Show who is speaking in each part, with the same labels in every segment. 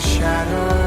Speaker 1: shadow.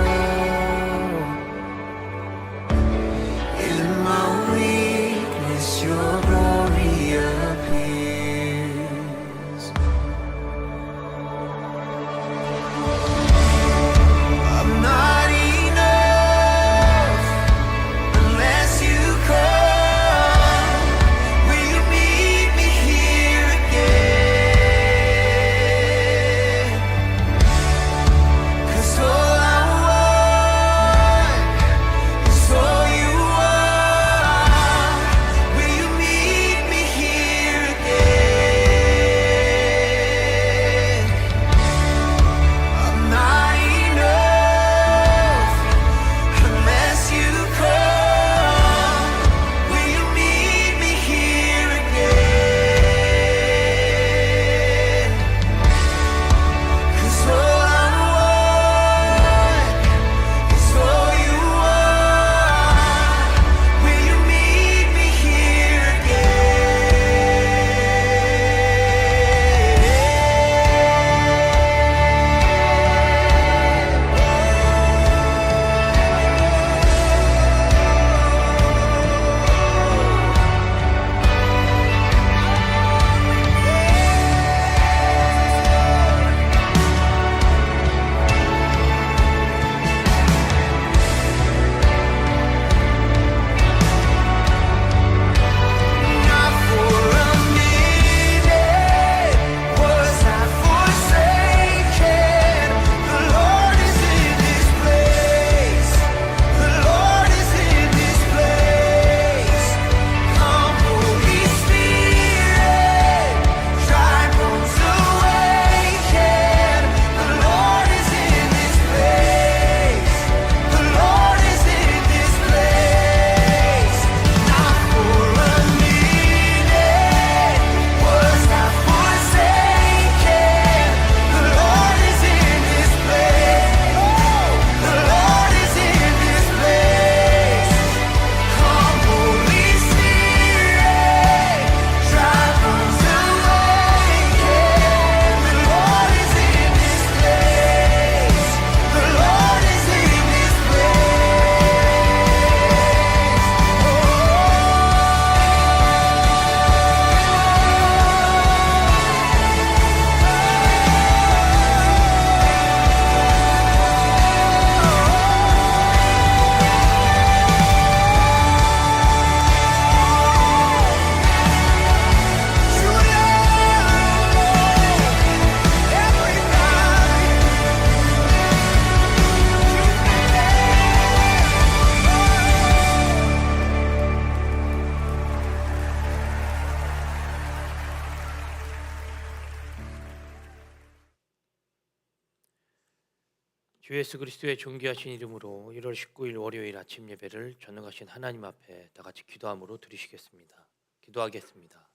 Speaker 2: 예수 그리스도의 존귀하신 이름으로 1월 19일 월요일 아침 예배를 전능하신 하나님 앞에 다 같이 기도함으로 드리시겠습니다. 기도하겠습니다.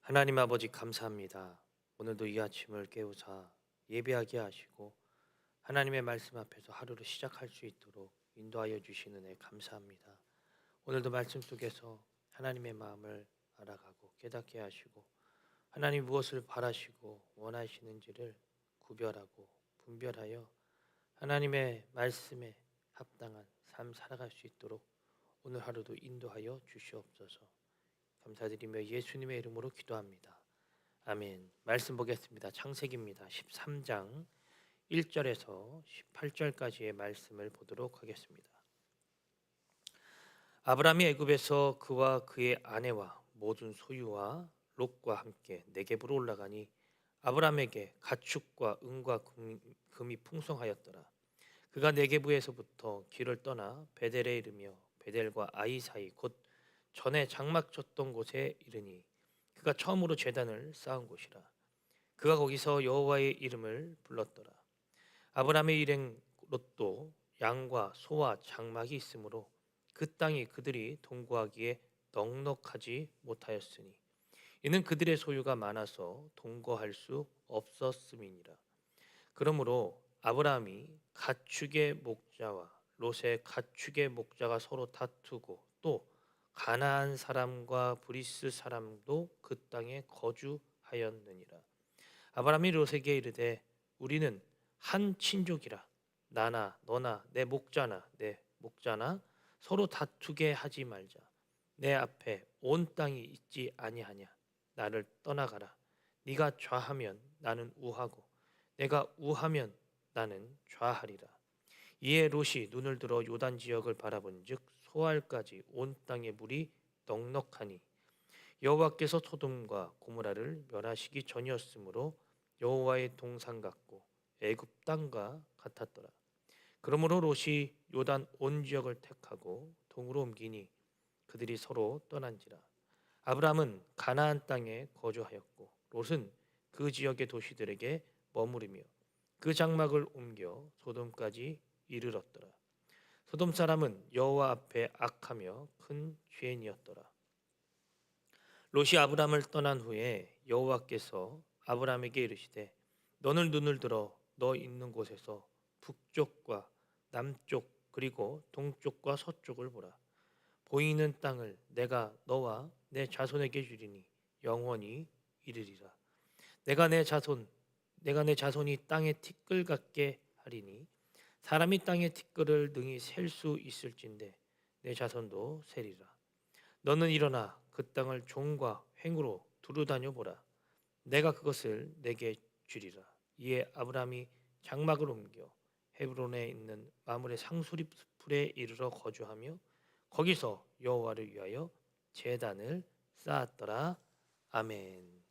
Speaker 2: 하나님 아버지 감사합니다. 오늘도 이 아침을 깨우사 예배하게 하시고 하나님의 말씀 앞에서 하루를 시작할 수 있도록 인도하여 주시는 애 감사합니다. 오늘도 말씀 속에서
Speaker 3: 하나님의 마음을 알아가고 깨닫게 하시고 하나님 무엇을 바라시고 원하시는지를 구별하고 분별하여 하나님의 말씀에 합당한 삶 살아갈 수 있도록 오늘 하루도 인도하여 주시옵소서. 감사드리며 예수님의 이름으로 기도합니다. 아멘. 말씀 보겠습니다. 창세기입니다. 13장 1절에서 18절까지의 말씀을 보도록 하겠습니다. 아브라함이 애굽에서 그와 그의 아내와 모든 소유와 롯과 함께 네겝으로 올라가니 아브라함에게 가축과 은과 금- 금이 풍성하였더라. 그가 네게부에서부터 길을 떠나 베델에 이르며 베델과 아이 사이 곧 전에 장막 쳤던 곳에 이르니 그가 처음으로 제단을 쌓은 곳이라. 그가 거기서 여호와의 이름을 불렀더라. 아브라함의 일행 롯도 양과 소와 장막이 있으므로 그 땅이 그들이 동거하기에 넉넉하지 못하였으니 이는 그들의 소유가 많아서 동거할 수 없었음이니라. 그러므로 아브라함이 가축의 목자와 롯의 가축의 목자가 서로 다투고 또 가나안 사람과 브리스 사람도 그 땅에 거주하였느니라. 아브라함이 롯에게 이르되 우리는 한 친족이라 나나 너나 내 목자나 내 목자나 서로 다투게 하지 말자. 내 앞에 온 땅이 있지 아니하냐. 나를 떠나가라. 네가 좌하면 나는 우하고 내가 우하면 나는 좌하리라. 이에 롯이 눈을 들어 요단 지역을 바라본즉 소알까지 온 땅의 물이 넉넉하니 여호와께서 소돔과 고모라를 멸하시기 전이었으므로 여호와의 동산 같고 애굽 땅과 같았더라. 그러므로 롯이 요단 온 지역을 택하고 동으로 옮기니 그들이 서로 떠난지라. 아브라함은 가나안 땅에 거주하였고 롯은 그 지역의 도시들에게 머무르며 그 장막을 옮겨 소돔까지 이르렀더라. 소돔 사람은 여호와 앞에 악하며 큰 죄인이었더라. 롯이 아브라함을 떠난 후에 여호와께서 아브라함에게 이르시되 너는 눈을 들어 너 있는 곳에서 북쪽과 남쪽 그리고 동쪽과 서쪽을 보라. 보이는 땅을 내가 너와 내 자손에게 주리니 영원히 이르리라. 내가 내 자손 내가 내 자손이 땅의 티끌 같게 하리니 사람이 땅의 티끌을 능히 셀 수 있을진데 내 자손도 세리라. 너는 일어나 그 땅을 종과 횡으로 두루 다녀 보라. 내가 그것을 내게 주리라. 이에 아브라함이 장막을 옮겨 헤브론에 있는 마물의 상수리 풀에 이르러 거주하며 거기서 여호와를 위하여 제단을 쌓았더라. 아멘.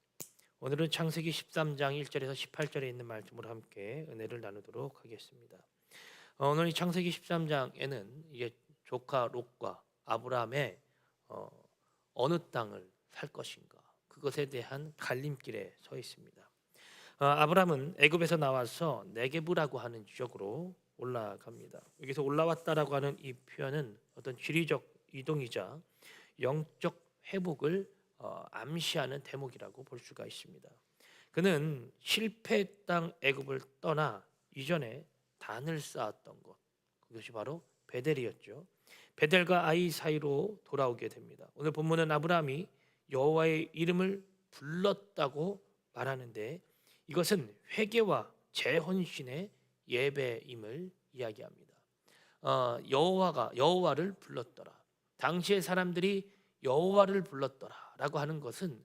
Speaker 3: 오늘은 창세기 13장 1절에서 18절에 있는 말씀으로 함께 은혜를 나누도록 하겠습니다. 어, 오늘 이 창세기 13장에는 이게 조카 롯과 아브라함의 어, 어느 땅을 살 것인가 그것에 대한 갈림길에 서 있습니다. 어, 아브라함은 애굽에서 나와서 네게부라고 하는 지역으로 올라갑니다. 여기서 올라왔다라고 하는 이 표현은 어떤 지리적 이동이자 영적 회복을 어, 암시하는 대목이라고 볼 수가 있습니다. 그는 실패 땅 애굽을 떠나 이전에 단을 쌓았던 곳 그것이 바로 베델이었죠. 베델과 아이 사이로 돌아오게 됩니다. 오늘 본문은 아브라함이 여호와의 이름을 불렀다고 말하는데 이것은 회개와 재헌신의 예배임을 이야기합니다. 어, 여호와가 여호와를 불렀더라. 당시의 사람들이 여호와를 불렀더라라고 하는 것은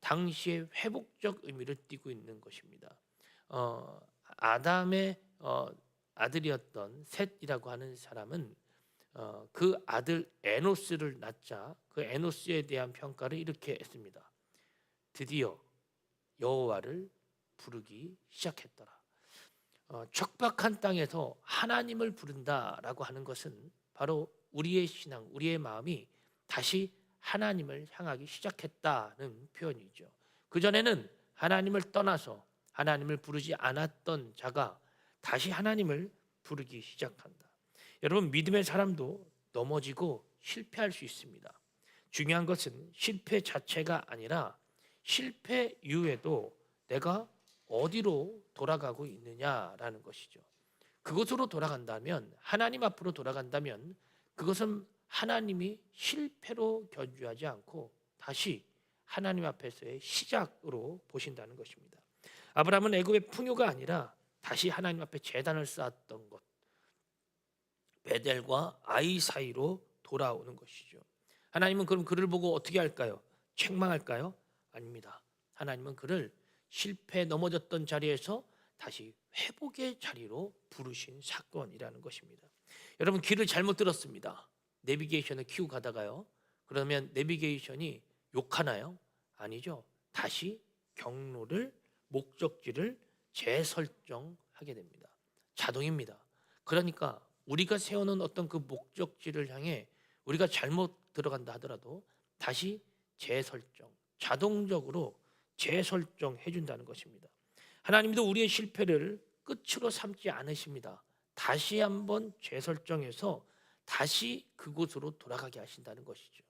Speaker 3: 당시의 회복적 의미를 띠고 있는 것입니다. 어, 아담의 어, 아들이었던 셋이라고 하는 사람은 어, 그 아들 에노스를 낳자 그 에노스에 대한 평가를 이렇게 했습니다. 드디어 여호와를 부르기 시작했더라. 어, 척박한 땅에서 하나님을 부른다라고 하는 것은 바로 우리의 신앙, 우리의 마음이 다시 하나님을 향하기 시작했다는 표현이죠. 그 전에는 하나님을 떠나서 하나님을 부르지 않았던 자가 다시 하나님을 부르기 시작한다. 여러분 믿음의 사람도 넘어지고 실패할 수 있습니다. 중요한 것은 실패 자체가 아니라 실패 이후에도 내가 어디로 돌아가고 있느냐라는 것이죠. 그곳으로 돌아간다면 하나님 앞으로 돌아간다면 그것은 하나님이 실패로 견주하지 않고 다시 하나님 앞에서의 시작으로 보신다는 것입니다. 아브라함은 애굽의 풍요가 아니라 다시 하나님 앞에 재단을 쌓았던 것 베델과 아이 사이로 돌아오는 것이죠. 하나님은 그럼 그를 보고 어떻게 할까요? 책망할까요? 아닙니다. 하나님은 그를 실패 넘어졌던 자리에서 다시 회복의 자리로 부르신 사건이라는 것입니다. 여러분 길을 잘못 들었습니다. 내비게이션을 키고 가다가요. 그러면 내비게이션이 욕하나요? 아니죠. 다시 경로를 목적지를 재설정하게 됩니다. 자동입니다. 그러니까 우리가 세워놓은 어떤 그 목적지를 향해 우리가 잘못 들어간다 하더라도 다시 재설정, 자동적으로 재설정해 준다는 것입니다. 하나님도 우리의 실패를 끝으로 삼지 않으십니다. 다시 한번 재설정해서 다시 그곳으로 돌아가게 하신다는 것이죠.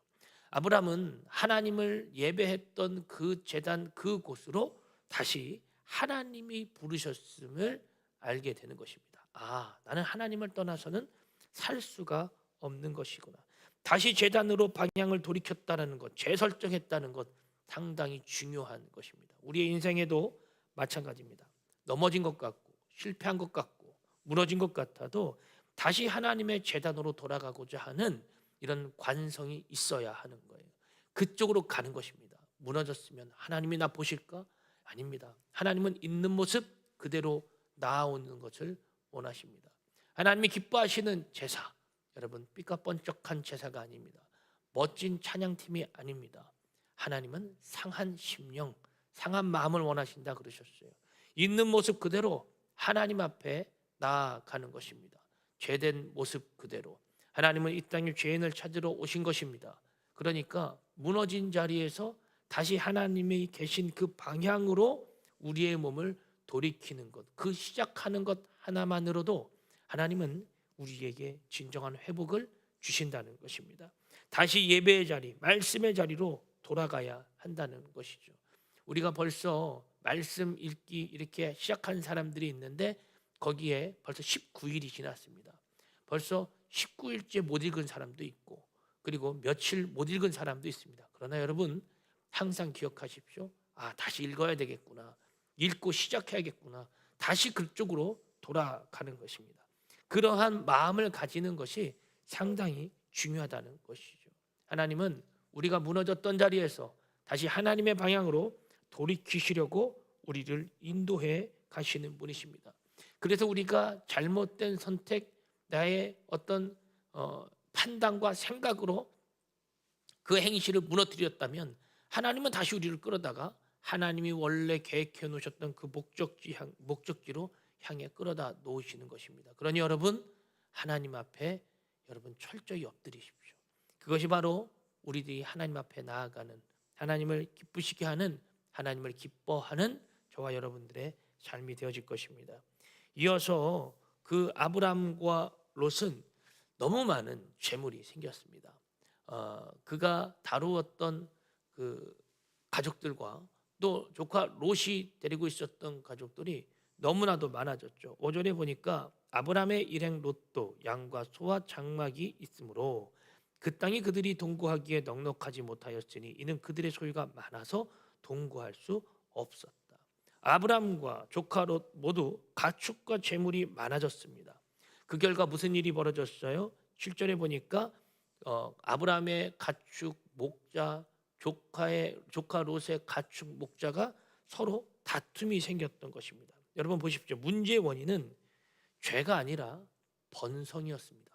Speaker 3: 아브라함은 하나님을 예배했던 그 재단 그 곳으로 다시 하나님이 부르셨음을 알게 되는 것입니다. 아, 나는 하나님을 떠나서는 살 수가 없는 것이구나. 다시 재단으로 방향을 돌이켰다는 것, 재설정했다는 것 상당히 중요한 것입니다. 우리의 인생에도 마찬가지입니다. 넘어진 것 같고 실패한 것 같고 무너진 것 같아도 다시 하나님의 재단으로 돌아가고자 하는 이런 관성이 있어야 하는 거예요. 그쪽으로 가는 것입니다. 무너졌으면 하나님이 나 보실까? 아닙니다. 하나님은 있는 모습 그대로 나아오는 것을 원하십니다. 하나님이 기뻐하시는 제사, 여러분 삐까번쩍한 제사가 아닙니다. 멋진 찬양팀이 아닙니다. 하나님은 상한 심령, 상한 마음을 원하신다 그러셨어요. 있는 모습 그대로 하나님 앞에 나아가는 것입니다. 죄된 모습 그대로 하나님은 이 땅에 죄인을 찾으러 오신 것입니다. 그러니까 무너진 자리에서 다시 하나님이 계신 그 방향으로 우리의 몸을 돌이키는 것, 그 시작하는 것 하나만으로도 하나님은 우리에게 진정한 회복을 주신다는 것입니다. 다시 예배의 자리, 말씀의 자리로 돌아가야 한다는 것이죠. 우리가 벌써 말씀 읽기 이렇게 시작한 사람들이 있는데 거기에 벌써 19일이 지났습니다. 벌써 19일째 못 읽은 사람도 있고 그리고 며칠 못 읽은 사람도 있습니다. 그러나 여러분 항상 기억하십시오. 아, 다시 읽어야 되겠구나. 읽고 시작해야겠구나. 다시 그쪽으로 돌아가는 것입니다. 그러한 마음을 가지는 것이 상당히 중요하다는 것이죠. 하나님은 우리가 무너졌던 자리에서 다시 하나님의 방향으로 돌이키시려고 우리를 인도해 가시는 분이십니다. 그래서 우리가 잘못된 선택, 나의 어떤 어, 판단과 생각으로 그 행실을 무너뜨렸다면 하나님은 다시 우리를 끌어다가 하나님이 원래 계획해 놓으셨던 그 목적지 향, 목적지로 향해 끌어다 놓으시는 것입니다. 그러니 여러분 하나님 앞에 여러분 철저히 엎드리십시오. 그것이 바로 우리들이 하나님 앞에 나아가는 하나님을 기쁘시게 하는 하나님을 기뻐하는 저와 여러분들의 삶이 되어질 것입니다. 이어서 그 아브람과 롯은 너무 많은 재물이 생겼습니다. 어, 그가 다루었던 그 가족들과 또 조카 롯이 데리고 있었던 가족들이 너무나도 많아졌죠. 오전에 보니까 아브람의 일행 롯도 양과 소와 장막이 있으므로 그 땅이 그들이 동거하기에 넉넉하지 못하였으니 이는 그들의 소유가 많아서 동거할 수 없었다. 아브람과 조카 롯 모두 가축과 재물이 많아졌습니다. 그 결과 무슨 일이 벌어졌어요? 7절에 보니까 어, 아브람의 가축 목자 조카의 조카 롯의 가축 목자가 서로 다툼이 생겼던 것입니다. 여러분 보십시오. 문제의 원인은 죄가 아니라 번성이었습니다.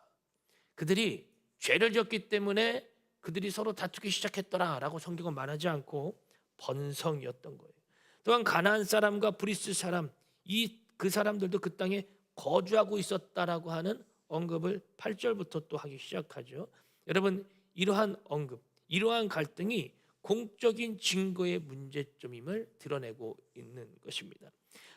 Speaker 3: 그들이 죄를 지었기 때문에 그들이 서로 다투기 시작했더라라고 성경은 말하지 않고 번성이었던 거예요. 또한 가나안 사람과 브리스 사람 이 그 사람들도 그 땅에 거주하고 있었다라고 하는 언급을 8절부터 또 하기 시작하죠. 여러분 이러한 언급, 이러한 갈등이 공적인 증거의 문제점임을 드러내고 있는 것입니다.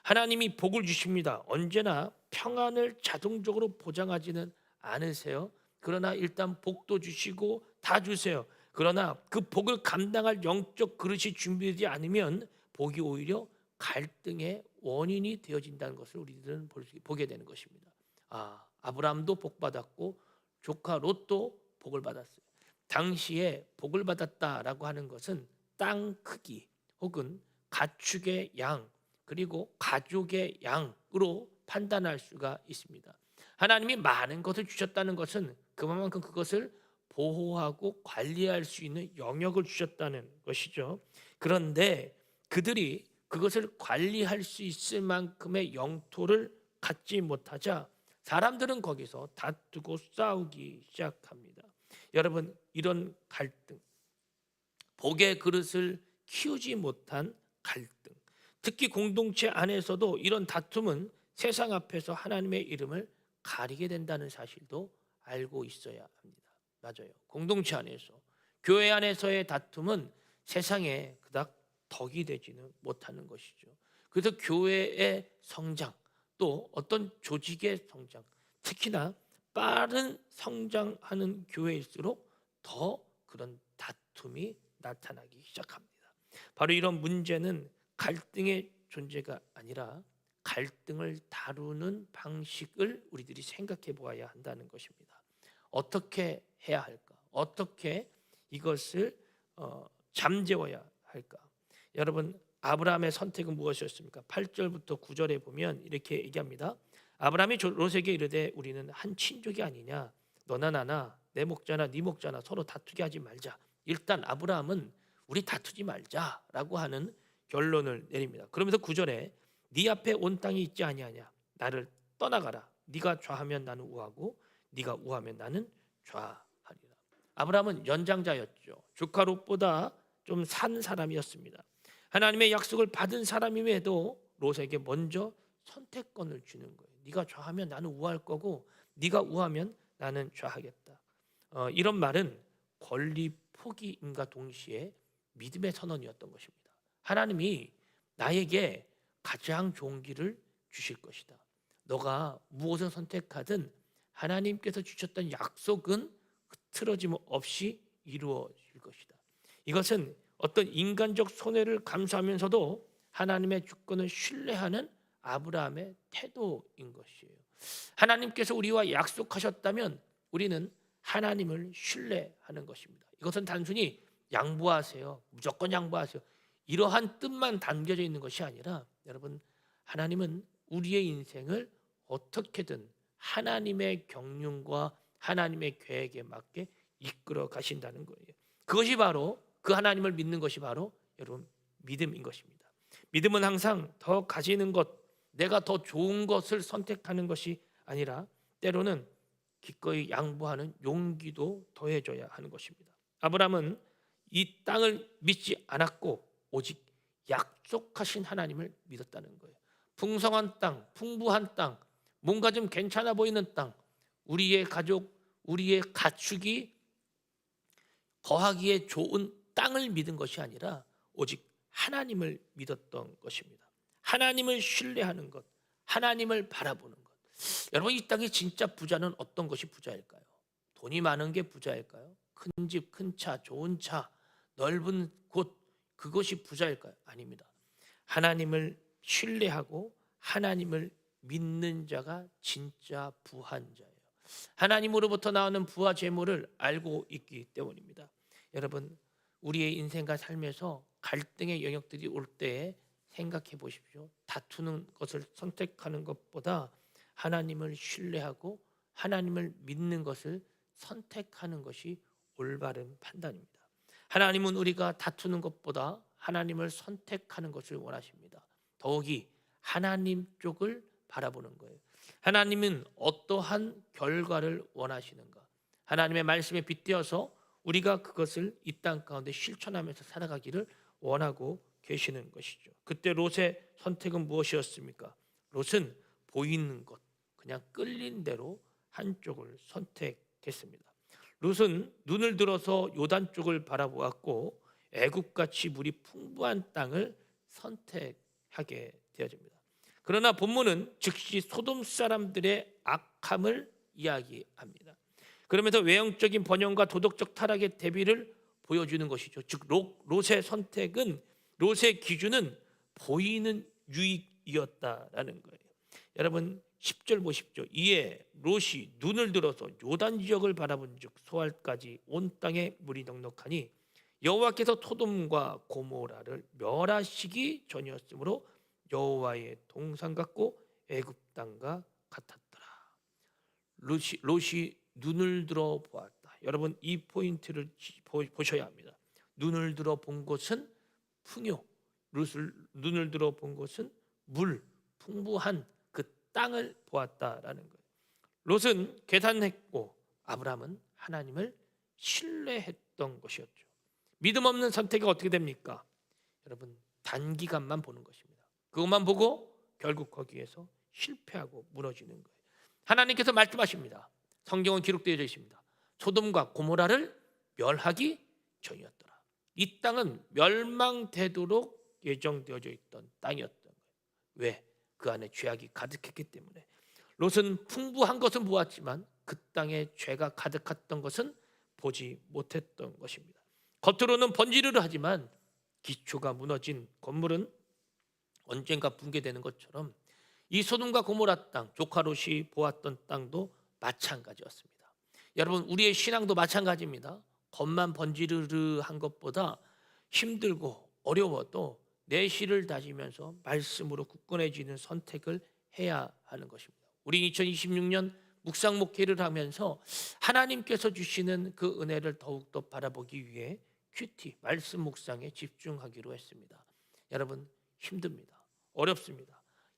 Speaker 3: 하나님이 복을 주십니다. 언제나 평안을 자동적으로 보장하지는 않으세요. 그러나 일단 복도 주시고 다 주세요. 그러나 그 복을 감당할 영적 그릇이 준비되지 않으면 복이 오히려 갈등의 원인이 되어진다는 것을 우리들은 보게 되는 것입니다. 아, 아브라함도 복 받았고 조카 롯도 복을 받았어요. 당시에 복을 받았다라고 하는 것은 땅 크기 혹은 가축의 양 그리고 가족의 양으로 판단할 수가 있습니다. 하나님이 많은 것을 주셨다는 것은 그만큼 그것을 보호하고 관리할 수 있는 영역을 주셨다는 것이죠. 그런데 그들이 그것을 관리할 수 있을 만큼의 영토를 갖지 못하자 사람들은 거기서 다투고 싸우기 시작합니다. 여러분 이런 갈등, 복의 그릇을 키우지 못한 갈등, 특히 공동체 안에서도 이런 다툼은 세상 앞에서 하나님의 이름을 가리게 된다는 사실도 알고 있어야 합니다. 맞아요. 공동체 안에서 교회 안에서의 다툼은 세상에 그닥 덕이 되지는 못하는 것이죠. 그래서 교회의 성장 또 어떤 조직의 성장, 특히나 빠른 성장하는 교회일수록 더 그런 다툼이 나타나기 시작합니다. 바로 이런 문제는 갈등의 존재가 아니라 갈등을 다루는 방식을 우리들이 생각해 보아야 한다는 것입니다. 어떻게 해야 할까? 어떻게 이것을 어, 잠재워야 할까? 여러분 아브라함의 선택은 무엇이었습니까? 8절부터 9절에 보면 이렇게 얘기합니다. 아브라함이 조- 롯에게 이르되 우리는 한 친족이 아니냐 너나 나나 내 목자나 네 목자나 서로 다투게 하지 말자. 일단 아브라함은 우리 다투지 말자라고 하는 결론을 내립니다. 그러면서 9절에 네 앞에 온 땅이 있지 아니하냐 나를 떠나가라. 네가 좌하면 나는 우하고 네가 우하면 나는 좌하리라. 아브라함은 연장자였죠. 조카 롯보다 좀 산 사람이었습니다. 하나님의 약속을 받은 사람임에도 롯에게 먼저 선택권을 주는 거예요. 네가 좌하면 나는 우할 거고 네가 우하면 나는 좌하겠다. 어, 이런 말은 권리 포기임과 동시에 믿음의 선언이었던 것입니다. 하나님이 나에게 가장 좋은 길을 주실 것이다. 너가 무엇을 선택하든 하나님께서 주셨던 약속은 흐트러짐 없이 이루어질 것이다. 이것은 어떤 인간적 손해를 감수하면서도 하나님의 주권을 신뢰하는 아브라함의 태도인 것이에요. 하나님께서 우리와 약속하셨다면 우리는 하나님을 신뢰하는 것입니다. 이것은 단순히 양보하세요. 무조건 양보하세요. 이러한 뜻만 담겨져 있는 것이 아니라 여러분 하나님은 우리의 인생을 어떻게든 하나님의 경륜과 하나님의 계획에 맞게 이끌어 가신다는 거예요. 그것이 바로 그 하나님을 믿는 것이 바로 여러분 믿음인 것입니다. 믿음은 항상 더 가지는 것, 내가 더 좋은 것을 선택하는 것이 아니라 때로는 기꺼이 양보하는 용기도 더해줘야 하는 것입니다. 아브라함은 이 땅을 믿지 않았고 오직 약속하신 하나님을 믿었다는 거예요. 풍성한 땅, 풍부한 땅, 뭔가 좀 괜찮아 보이는 땅, 우리의 가족, 우리의 가축이 거하기에 좋은 땅을 믿은 것이 아니라 오직 하나님을 믿었던 것입니다. 하나님을 신뢰하는 것, 하나님을 바라보는 것. 여러분 이 땅의 진짜 부자는 어떤 것이 부자일까요? 돈이 많은 게 부자일까요? 큰 집, 큰 차, 좋은 차, 넓은 곳 그것이 부자일까요? 아닙니다. 하나님을 신뢰하고 하나님을 믿는 자가 진짜 부한 자예요. 하나님으로부터 나오는 부와 재물을 알고 있기 때문입니다. 여러분 우리의 인생과 삶에서 갈등의 영역들이 올 때에 생각해 보십시오. 다투는 것을 선택하는 것보다 하나님을 신뢰하고 하나님을 믿는 것을 선택하는 것이 올바른 판단입니다. 하나님은 우리가 다투는 것보다 하나님을 선택하는 것을 원하십니다. 더욱이 하나님 쪽을 바라보는 거예요. 하나님은 어떠한 결과를 원하시는가? 하나님의 말씀에 빗대어서 우리가 그것을 이 땅 가운데 실천하면서 살아가기를 원하고 계시는 것이죠. 그때 롯의 선택은 무엇이었습니까? 롯은 보이는 것, 그냥 끌린 대로 한쪽을 선택했습니다. 롯은 눈을 들어서 요단 쪽을 바라보았고 애국같이 물이 풍부한 땅을 선택하게 되어집니다. 그러나 본문은 즉시 소돔 사람들의 악함을 이야기합니다. 그러면서 외형적인 번영과 도덕적 타락의 대비를 보여주는 것이죠. 즉 롯, 롯의 선택은 롯의 기준은 보이는 유익이었다라는 거예요. 여러분 10절 보십시오. 이에 롯이 눈을 들어서 요단 지역을 바라본즉 소알까지 온 땅에 물이 넉넉하니 여호와께서 토돔과 고모라를 멸하시기 전이었으므로 여호와의 동산 같고 애굽 땅과 같았더라. 롯이, 롯이 눈을 들어 보았다. 여러분 이 포인트를 보셔야 합니다. 눈을 들어 본 것은 풍요, 롯을 눈을 들어 본 것은 물, 풍부한 그 땅을 보았다라는 거예요. 롯은 계산했고 아브라함은 하나님을 신뢰했던 것이었죠. 믿음 없는 선택이 어떻게 됩니까? 여러분 단기간만 보는 것입니다. 그것만 보고 결국 거기에서 실패하고 무너지는 거예요. 하나님께서 말씀하십니다. 성경은 기록되어 있습니다. 소돔과 고모라를 멸하기 전이었더라. 이 땅은 멸망되도록 예정되어져 있던 땅이었던 거예요. 왜? 그 안에 죄악이 가득했기 때문에. 롯은 풍부한 것은 보았지만 그 땅에 죄가 가득했던 것은 보지 못했던 것입니다. 겉으로는 번지르르 하지만 기초가 무너진 건물은 언젠가 붕괴되는 것처럼 이 소돔과 고모라 땅, 조카롯이 보았던 땅도 마찬가지였습니다. 여러분 우리의 신앙도 마찬가지입니다. 겉만 번지르르한 것보다 힘들고 어려워도 내실을 다지면서 말씀으로 굳건해지는 선택을 해야 하는 것입니다. 우리 2026년 묵상 목회를 하면서 하나님께서 주시는 그 은혜를 더욱더 바라보기 위해 큐티 말씀 묵상에 집중하기로 했습니다. 여러분 힘듭니다. 어렵습니다.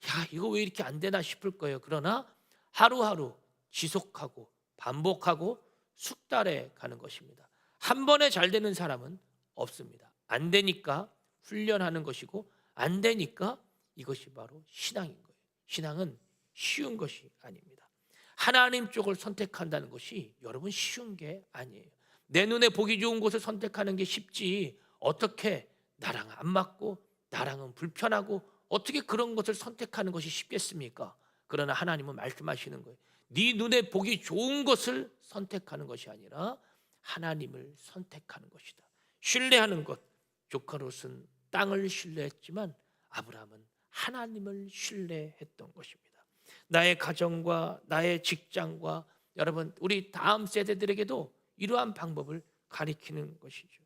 Speaker 3: 야, 이거 왜 이렇게 안 되나 싶을 거예요. 그러나 하루하루 지속하고 반복하고 숙달해 가는 것입니다. 한 번에 잘 되는 사람은 없습니다. 안 되니까 훈련하는 것이고 안 되니까 이것이 바로 신앙인 거예요. 신앙은 쉬운 것이 아닙니다. 하나님 쪽을 선택한다는 것이 여러분 쉬운 게 아니에요. 내 눈에 보기 좋은 곳을 선택하는 게 쉽지 어떻게 나랑 안 맞고 나랑은 불편하고 어떻게 그런 것을 선택하는 것이 쉽겠습니까? 그러나 하나님은 말씀하시는 거예요. 네 눈에 보기 좋은 것을 선택하는 것이 아니라 하나님을 선택하는 것이다. 신뢰하는 것. 조카롯은 땅을 신뢰했지만 아브라함은 하나님을 신뢰했던 것입니다. 나의 가정과 나의 직장과 여러분 우리 다음 세대들에게도 이러한 방법을 가리키는 것이죠.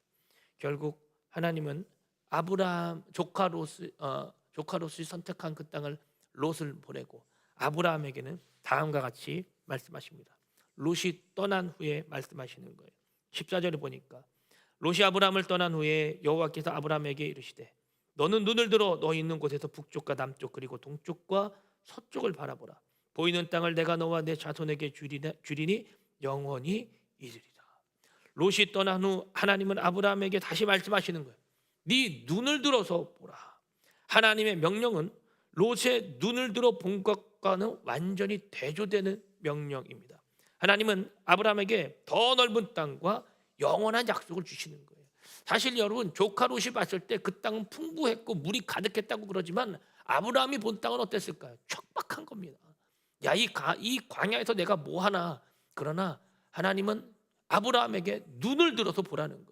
Speaker 3: 결국 하나님은 아브라함 조카 롯 어, 조카 롯이 선택한 그 땅을 롯을 보내고 아브라함에게는 다음과 같이 말씀하십니다. 롯이 떠난 후에 말씀하시는 거예요. 14절에 보니까 롯이 아브라함을 떠난 후에 여호와께서 아브라함에게 이르시되 너는 눈을 들어 너 있는 곳에서 북쪽과 남쪽 그리고 동쪽과 서쪽을 바라보라 보이는 땅을 내가 너와 내 자손에게 주리니, 주리니 영원히 이르리라 롯이 떠난 후 하나님은 아브라함에게 다시 말씀하시는 거예요 네 눈을 들어서 보라 하나님의 명령은 롯의 눈을 들어 본 것과는 완전히 대조되는 명령입니다 하나님은 아브라함에게 더 넓은 땅과 영원한 약속을 주시는 거예요. 사실 여러분 조카 롯이 봤을 때 그 땅은 풍부했고 물이 가득했다고 그러지만 아브라함이 본 땅은 어땠을까요? 척박한 겁니다. 야이 이 광야에서 내가 뭐 하나? 그러나 하나님은 아브라함에게 눈을 들어서 보라는 거예요.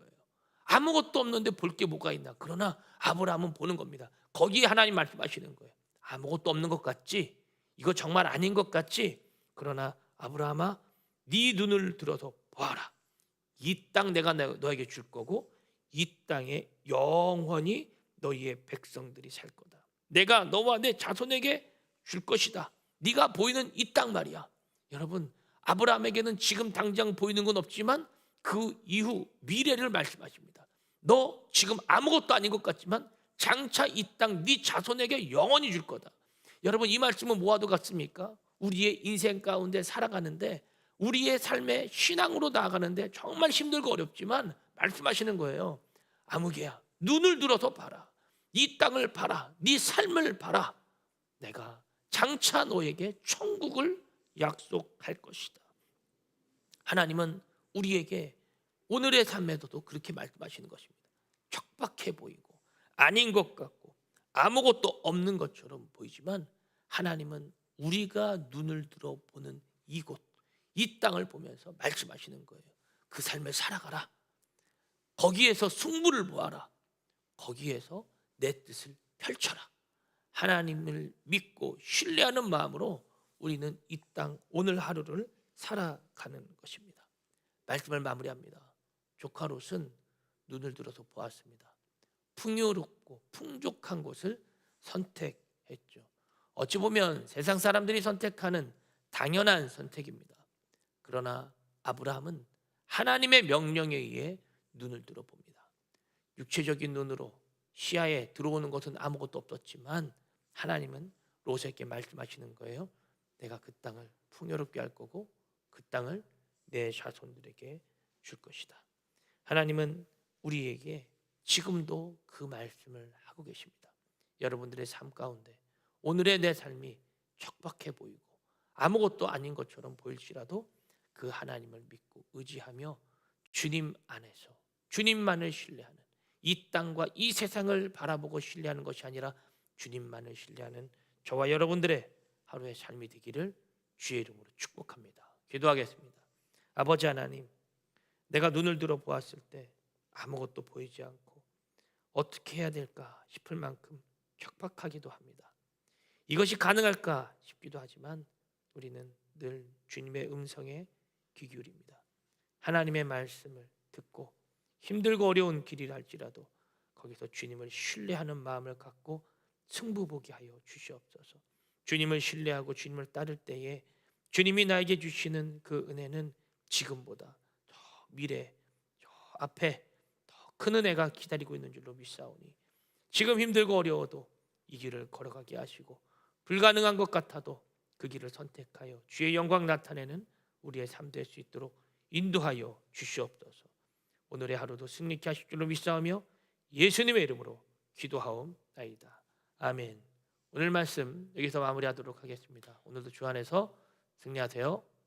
Speaker 3: 아무것도 없는데 볼 게 뭐가 있나? 그러나 아브라함은 보는 겁니다. 거기에 하나님 말씀하시는 거예요. 아무것도 없는 것 같지? 이거 정말 아닌 것 같지? 그러나 아브라함아, 네 눈을 들어서 보아라. 이 땅 내가 너- 너에게 줄 거고 이 땅에 영원히 너희의 백성들이 살 거다. 내가 너와 내 자손에게 줄 것이다. 네가 보이는 이 땅 말이야. 여러분 아브라함에게는 지금 당장 보이는 건 없지만 그 이후 미래를 말씀하십니다. 너 지금 아무것도 아닌 것 같지만 장차 이 땅 네 자손에게 영원히 줄 거다. 여러분 이 말씀은 뭐와도 같습니까? 우리의 인생 가운데 살아가는데 우리의 삶의 신앙으로 나아가는데 정말 힘들고 어렵지만 말씀하시는 거예요. 아무개야 눈을 들어서 봐라. 이 땅을 봐라. 네 삶을 봐라. 내가 장차 너에게 천국을 약속할 것이다. 하나님은 우리에게 오늘의 삶에서도 그렇게 말씀하시는 것입니다. 척박해 보이고 아닌 것 같고 아무것도 없는 것처럼 보이지만 하나님은 우리가 눈을 들어 보는 이곳 이 땅을 보면서 말씀하시는 거예요. 그 삶을 살아가라. 거기에서 승부를 보아라. 거기에서 내 뜻을 펼쳐라. 하나님을 믿고 신뢰하는 마음으로 우리는 이 땅 오늘 하루를 살아가는 것입니다. 말씀을 마무리합니다. 조카 롯은 눈을 들어서 보았습니다. 풍요롭고 풍족한 곳을 선택했죠. 어찌 보면 세상 사람들이 선택하는 당연한 선택입니다. 그러나 아브라함은 하나님의 명령에 의해 눈을 들어봅니다. 육체적인 눈으로 시야에 들어오는 것은 아무것도 없었지만 하나님은 롯에게 말씀하시는 거예요. 내가 그 땅을 풍요롭게 할 거고 그 땅을 내 자손들에게 줄 것이다. 하나님은 우리에게 지금도 그 말씀을 하고 계십니다. 여러분들의 삶 가운데 오늘의 내 삶이 척박해 보이고 아무것도 아닌 것처럼 보일지라도 그 하나님을 믿고 의지하며 주님 안에서 주님만을 신뢰하는 이 땅과 이 세상을 바라보고 신뢰하는 것이 아니라 주님만을 신뢰하는 저와 여러분들의 하루의 삶이 되기를 주의 이름으로 축복합니다. 기도하겠습니다. 아버지 하나님, 내가 눈을 들어 보았을 때 아무것도 보이지 않고 어떻게 해야 될까 싶을 만큼 척박하기도 합니다. 이것이 가능할까 싶기도 하지만 우리는 늘 주님의 음성에 귀 기울입니다. 하나님의 말씀을 듣고 힘들고 어려운 길이라 할지라도 거기서 주님을 신뢰하는 마음을 갖고 승부보게 하여 주시옵소서. 주님을 신뢰하고 주님을 따를 때에 주님이 나에게 주시는 그 은혜는 지금보다 더 미래, 저 앞에 더 큰 은혜가 기다리고 있는 줄로 믿사오니 지금 힘들고 어려워도 이 길을 걸어가게 하시고 불가능한 것 같아도 그 길을 선택하여 주의 영광 나타내는 우리의 삶 될 수 있도록 인도하여 주시옵소서. 오늘의 하루도 승리케 하실 줄로 믿사오며 예수님의 이름으로 기도하옵나이다. 아멘. 오늘 말씀 여기서 마무리하도록 하겠습니다. 오늘도 주 안에서 승리하세요.